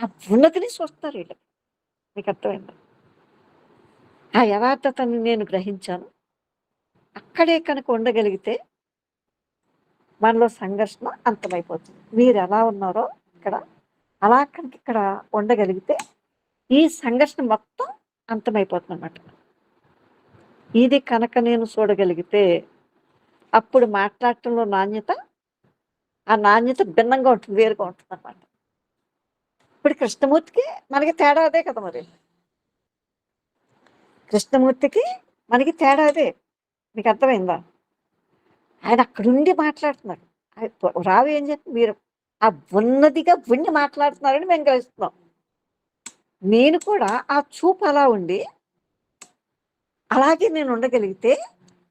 ఆ ఉన్నతిని చూస్తారు వీళ్ళు. మీకు అర్థమైందా? ఆ యథార్థతను నేను గ్రహించాను. అక్కడే కనుక ఉండగలిగితే మనలో సంఘర్షణ అంతమైపోతుంది. మీరు ఎలా ఉన్నారో ఇక్కడ అలా కనుక ఇక్కడ ఉండగలిగితే ఈ సంఘర్షణ మొత్తం అంతమైపోతుంది అన్నమాట ఇది కనుక నేను చూడగలిగితే అప్పుడు మాట్లాడటంలో నాణ్యత ఆ నాణ్యత భిన్నంగా ఉంటుంది వేరుగా ఉంటుంది అన్నమాట ఇప్పుడు కృష్ణమూర్తికి మనకి తేడా అదే కదా మరి. కృష్ణమూర్తికి మనకి తేడా అదే. మీకు అర్థమైందా? ఆయన అక్కడుండి మాట్లాడుతున్నారు. రావు ఏం చెప్పి మీరు ఆ ఉన్నదిగా ఉండి మాట్లాడుతున్నారని మేము గ్రహిస్తున్నాం. నేను కూడా ఆ చూపు అలా ఉండి అలాగే నేను ఉండగలిగితే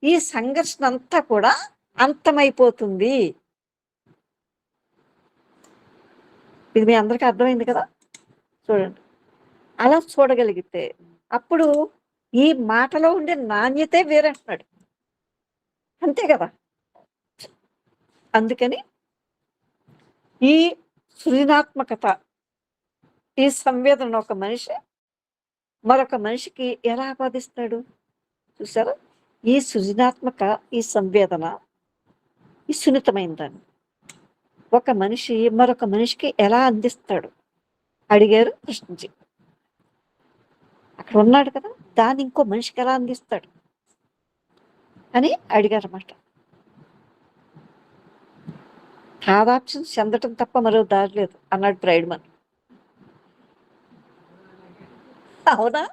ఈ సంఘర్షణ అంతా కూడా అంతమైపోతుంది. ఇది మీ అందరికీ అర్థమైంది కదా? చూడండి. అలా చూడగలిగితే అప్పుడు ఈ మాటలో ఉండే నాణ్యతే వేరంటున్నాడు. అంతే కదా? అందుకని ఈ సృజనాత్మకత ఈ సంవేదన ఒక మనిషి మరొక మనిషికి ఎలా ఆపాదిస్తాడు చూసారా? ఈ సృజనాత్మక ఈ సంవేదన ఈ సున్నితమైన దాన్ని. ఒక మనిషి మరొక మనిషికి ఎలా అందిస్తాడు? అడిగారు కృష్ణజీ. అక్కడ ఉన్నాడు కదా దాన్ని ఇంకో మనిషికి ఎలా అందిస్తాడు? అని అడిగారు అన్నమాట తాదాప్యం చెందటం తప్ప మరో దారి లేదు అన్నాడు బ్రైడ్మన్ అవునా?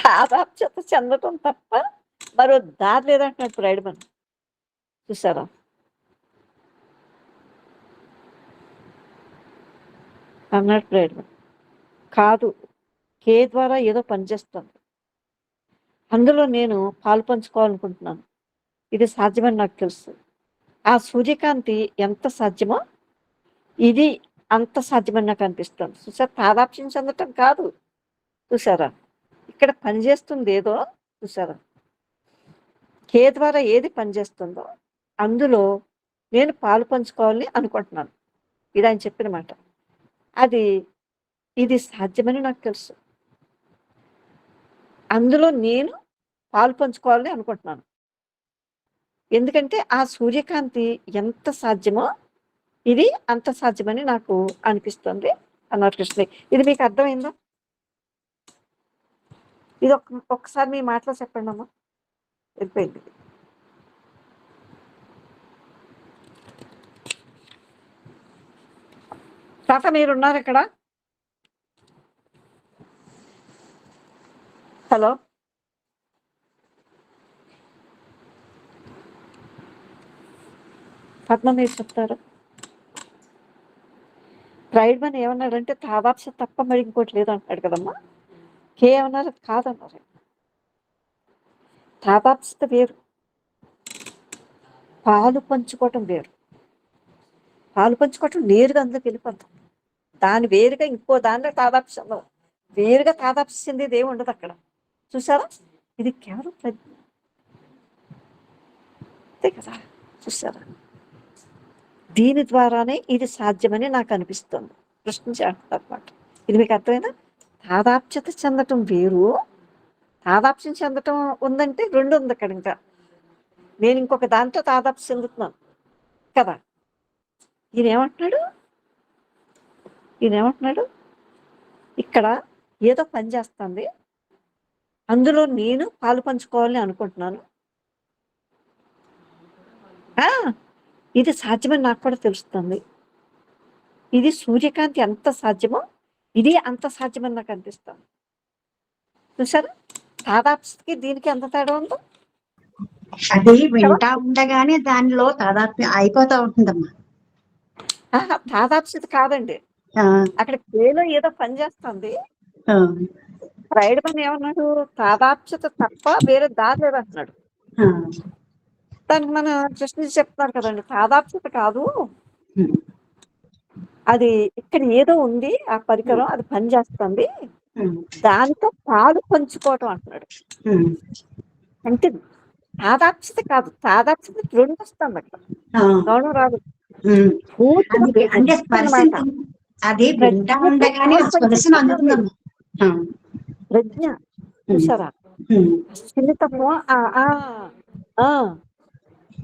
తాదాప్యత చెందటం తప్ప మరో దారి లేదంటున్నాడు బ్రైడ్మన్ చూసారా? అన్నాడు బ్రైడ్మన్ కాదు కే ద్వారా ఏదో పనిచేస్తుంది అందులో నేను పాలు పంచుకోవాలనుకుంటున్నాను. ఇది సాధ్యమని నాకు తెలుసు. ఆ సూర్యకాంతి ఎంత సాధ్యమో ఇది అంత సాధ్యమని నాకు అనిపిస్తుంది. చూసారా? తాదాప్యం చెందటం కాదు. చూసారా? ఇక్కడ పనిచేస్తుంది ఏదో. చూసారా? కే ద్వారా ఏది పనిచేస్తుందో అందులో నేను పాలు పంచుకోవాలని అనుకుంటున్నాను. ఇది ఆయన చెప్పిన మాట. అది ఇది సాధ్యమని నాకు తెలుసు. అందులో నేను పాలు పంచుకోవాలని అనుకుంటున్నాను. ఎందుకంటే ఆ సూర్యకాంతి ఎంత సాధ్యమో ఇది అంత సాధ్యమని నాకు అనిపిస్తుంది అన్నారు కృష్ణ ఇది మీకు అర్థమైందా? ఇది ఒక ఒక్కసారి మీ మాటలో చెప్పండి అమ్మా వెళ్ళిపోయింది. తాత మీరున్నారు ఇక్కడ? హలో? పద్మ మీరు చెప్తారు? ప్రైడ్ మన్ ఏమన్నాడంటే తాదాప్స తప్ప మరి ఇంకోటి లేదు అంటాడు కదమ్మా. కే ఏమన్నారు? కాదన్నారు. తాదాప్సత వేరు. పాలు పంచుకోవటం వేరు. పాలు పంచుకోవటం నేరుగా అందులోకి వెళ్ళిపోతాం. దాని వేరుగా ఇంకో దానిలో తాదాప్సం వేరుగా తాదాప్స్ చెందేది ఏమి ఉండదు అక్కడ. చూసారా? ఇది కేవలం ప్రజ్ఞ అంతే కదా? చూసారా? దీని ద్వారానే ఇది సాధ్యమని నాకు అనిపిస్తుంది. కృష్ణ అనమాట ఇది మీకు అర్థమైనా తాదాప్యత చెందటం వేరు. తాదాప్యం చెందటం ఉందంటే రెండు ఉంది అక్కడ ఇంకా. నేను ఇంకొక దాంతో తాదాప్యం చెందుతున్నాను. కదా? ఈయన ఏమంటున్నాడు ఈయన ఏమంటున్నాడు ఇక్కడ ఏదో పని చేస్తుంది. అందులో నేను పాలు పంచుకోవాలని అనుకుంటున్నాను. ఇది సాధ్యమని నాకు కూడా తెలుస్తుంది. ఇది సూర్యకాంతి ఎంత సాధ్యమో ఇది అంత సాధ్యమని నాకు అనిపిస్తుంది. చూసారా తాదాప్స్కి దీనికి ఎంత తేడా ఉందో? అది వింటా ఉండగానే దానిలో తాదాత్మ్యం అయిపోతా ఉంటుందమ్మా. ఆహా, తాదాప్సిత కాదండి. అక్కడ కేలో ఏదో పని చేస్తుంది. రైడ్ పని ఏమన్నాడు? తాదాప్సిత తప్ప వేరే దారి లేదు అంటున్నాడు దానికి మన కృష్ణ చెప్తున్నారు కదండి తాదాప్సిత కాదు. అది ఇక్కడ ఏదో ఉంది ఆ పరికరం అది పని చేస్తుంది. దాంతో పాలు పంచుకోవటం అంటున్నాడు. అంటే తాదాప్యత కాదు తాదాప్యత రెండు వస్తుంది అక్కడ ఆ, గౌరవం రాదు. అంటే. అది ఉండగానే ప్రజ్ఞ చూసారా సున్నితము ఆ, ఆ, ఆ,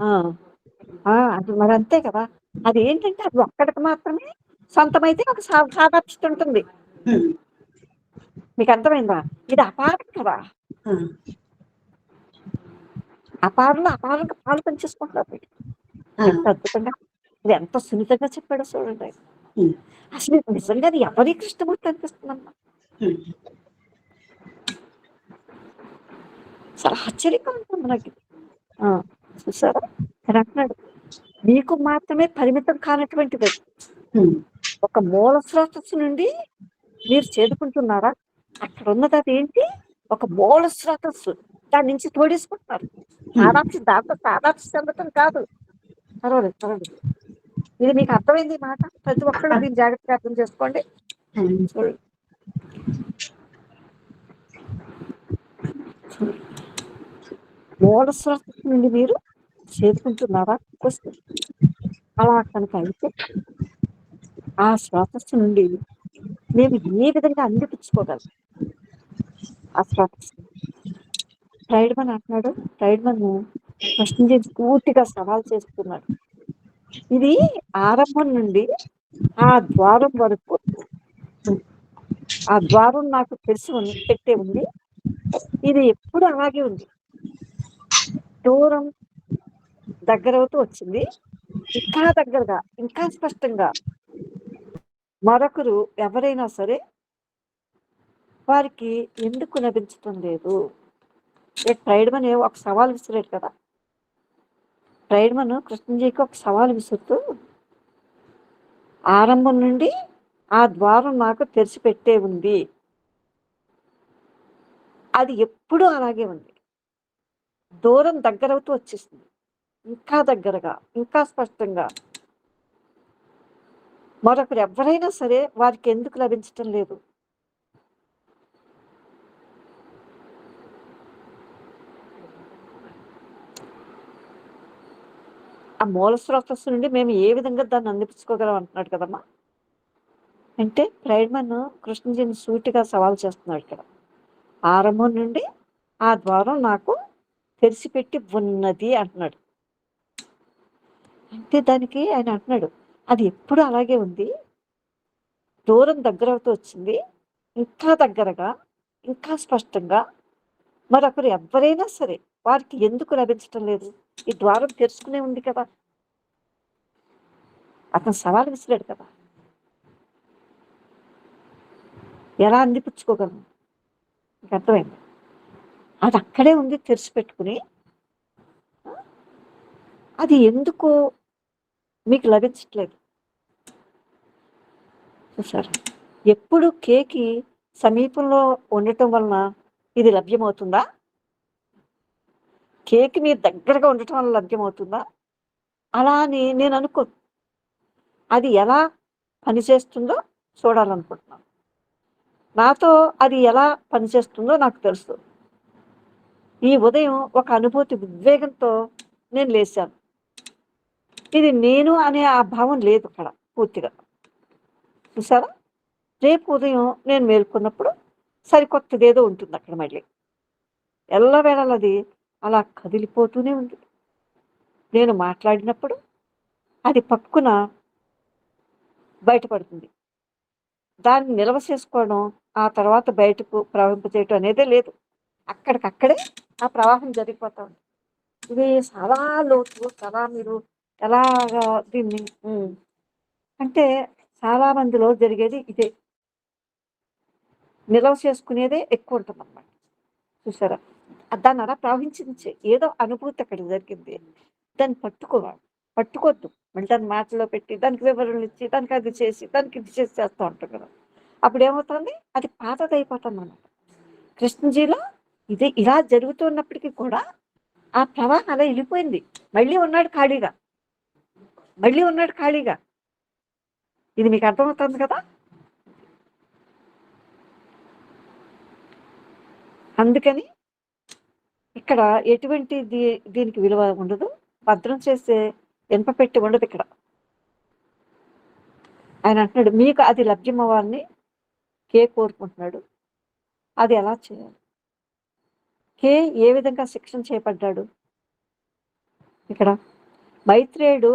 ఆ, ఆ, అది మరి అంతే కదా. అది ఏంటంటే అది ఒక్కడికి మాత్రమే సొంతమైతే ఒక సాదాప్యత ఉంటుంది. మీకు అర్థమైందా ఇది అపారం కదా. అపారంలో అపారంగా పాలు పనిచేసుకుంటారు ఎంత అద్భుతంగా ఇది ఎంత సున్నితంగా చెప్పాడో చూడండి. అసలు నిజంగా అది ఎవరి కృష్ణమూర్తి అనిపిస్తుందమ్మా? చాలా ఆశ్చర్యంగా ఉంటుంది నాకు చూసారా? ఆయన అంటున్నాడు. మీకు మాత్రమే పరిమితం కానటువంటిది. ఒక మూల స్రోతస్సు నుండి మీరు చేదుకుంటున్నారా? అక్కడ ఉన్నది అది ఏంటి? ఒక మూల స్రోతస్సు దాని నుంచి తోడేసుకుంటున్నారు. సాదాప్సి దాంతో సాదాప్సి చెందటం కాదు. పర్వాలేదు పర్వాలేదు. ఇది మీకు అర్థమైంది మాట? ప్రతి ఒక్కరు దీన్ని జాగ్రత్తగా అర్థం చేసుకోండి. మూల స్రోతస్సు నుండి మీరు చేదుకుంటున్నారా క్వశ్చన్. అలా కనుక అయితే ఆ స్రోతస్సు నుండి మేము ఏ విధంగా అందిపుచ్చుకోగలం రైడ్ మన్ ట్రైడ్మన్ అంటున్నాడు. ట్రైడ్మన్ ప్రశ్న నుంచి పూర్తిగా సవాల్ చేస్తున్నాడు. ఇది ఆరంభం నుండి ఆ ద్వారం వరకు ఆ ద్వారం నాకు తెలిసి ఉంది పెట్టే ఉంది. ఇది ఎప్పుడు అలాగే ఉంది. దూరం దగ్గర అవుతూ వచ్చింది. ఇంకా దగ్గరగా ఇంకా స్పష్టంగా మరొకరు ఎవరైనా సరే వారికి ఎందుకు లభించటం లేదు? ట్రైడ్మన్ ఏ ఒక సవాల్ విసిరాడు కదా. ట్రైడ్మన్ కృష్ణజీకి ఒక సవాల్ విసురుతూ ఆరంభం నుండి ఆ ద్వారం నాకు తెరిచిపెట్టే ఉంది. అది ఎప్పుడూ అలాగే ఉంది. దూరం దగ్గరవుతూ వచ్చేసింది. ఇంకా దగ్గరగా ఇంకా స్పష్టంగా. మరొకరు ఎవరైనా సరే వారికి ఎందుకు లభించటం లేదు. ఆ మూల స్రోతస్సు నుండి మేము ఏ విధంగా దాన్ని అందిపించుకోగలం అంటున్నాడు కదమ్మా? అంటే ప్రైడ్మన్ కృష్ణజీని సూటిగా సవాల్ చేస్తున్నాడు ఇక్కడ ఆరంభం నుండి ఆ ద్వారం నాకు తెరిచిపెట్టి ఉన్నది అంటున్నాడు. అంటే దానికి ఆయన అంటున్నాడు అది ఎప్పుడు అలాగే ఉంది? దూరం దగ్గర అవుతూ వచ్చింది ఇంకా దగ్గరగా ఇంకా స్పష్టంగా మరొకరు ఎవరైనా సరే వారికి ఎందుకు లభించటం లేదు? ఈ ద్వారం తెరుచుకునే ఉంది కదా. అతను సవాల్ విసిరాడు కదా. ఎలా అందిపుచ్చుకోగలను? మీకు అర్థమైంది? అది అక్కడే ఉంది తెరిచిపెట్టుకుని. అది ఎందుకు మీకు లభించట్లేదు. సార్ ఎప్పుడు కేకి సమీపంలో ఉండటం వలన ఇది లభ్యమవుతుందా? కేక్ మీరు దగ్గరగా ఉండటం వల్ల లభ్యమవుతుందా? అలా అని నేను అనుకో అది ఎలా పనిచేస్తుందో చూడాలనుకుంటున్నాను. నాతో అది ఎలా పనిచేస్తుందో నాకు తెలుసు. ఈ ఉదయం ఒక అనుభూతి ఉద్వేగంతో నేను లేచాను ఇది నేను అనే ఆ భావం లేదు అక్కడ పూర్తిగా. చూసారా రేపు ఉదయం నేను మేల్కొన్నప్పుడు సరికొత్తదేదో ఉంటుంది అక్కడ మళ్ళీ. ఎల్లవేళలా అది అలా కదిలిపోతూనే ఉంది. నేను మాట్లాడినప్పుడు అది పక్కున బయటపడుతుంది. దాన్ని నిల్వ చేసుకోవడం ఆ తర్వాత బయటకు ప్రవహింపజేయటం అనేదే లేదు. అక్కడికక్కడే ఆ ప్రవాహం జరిగిపోతూ ఉంది. ఇది చాలా లోతు చాలా మీరు ఎలాగా దీన్ని అంటే చాలా మందిలో జరిగేది ఇదే. నిల్వ చేసుకునేదే ఎక్కువ ఉంటుంది అన్నమాట చూసారా? దాని అలా ప్రవహించింది ఏదో అనుభూతి అక్కడ జరిగింది. దాన్ని పట్టుకోవాలి. పట్టుకోవద్దు మళ్ళీ దాన్ని మాటలో పెట్టి దానికి వివరణలు ఇచ్చి దానికి అది చేసి దానికి ఇది చేసి చేస్తూ ఉంటాం కదా. అప్పుడు ఏమవుతుంది? అది పాతది అయిపోతుంది అన్నమాట కృష్ణజీలో ఇది ఇలా జరుగుతున్నప్పటికీ కూడా ఆ ప్రవాహం అలా వెళ్ళిపోయింది. మళ్ళీ ఉన్నాడు ఖాళీగా. మళ్ళీ ఉన్నాడు ఖాళీగా. ఇది మీకు అర్థమవుతుంది కదా? అందుకని ఇక్కడ ఎటువంటి దీ దీనికి విలువ ఉండదు. భద్రం చేసే ఇనుప పెట్టి ఉండదు ఇక్కడ. ఆయన అంటున్నాడు మీకు అది లభ్యం అవ్వాలని కే కోరుకుంటున్నాడు. అది ఎలా చేయాలి? కే ఏ విధంగా శిక్షణ చేపడ్డాడు ఇక్కడ మైత్రేయుడు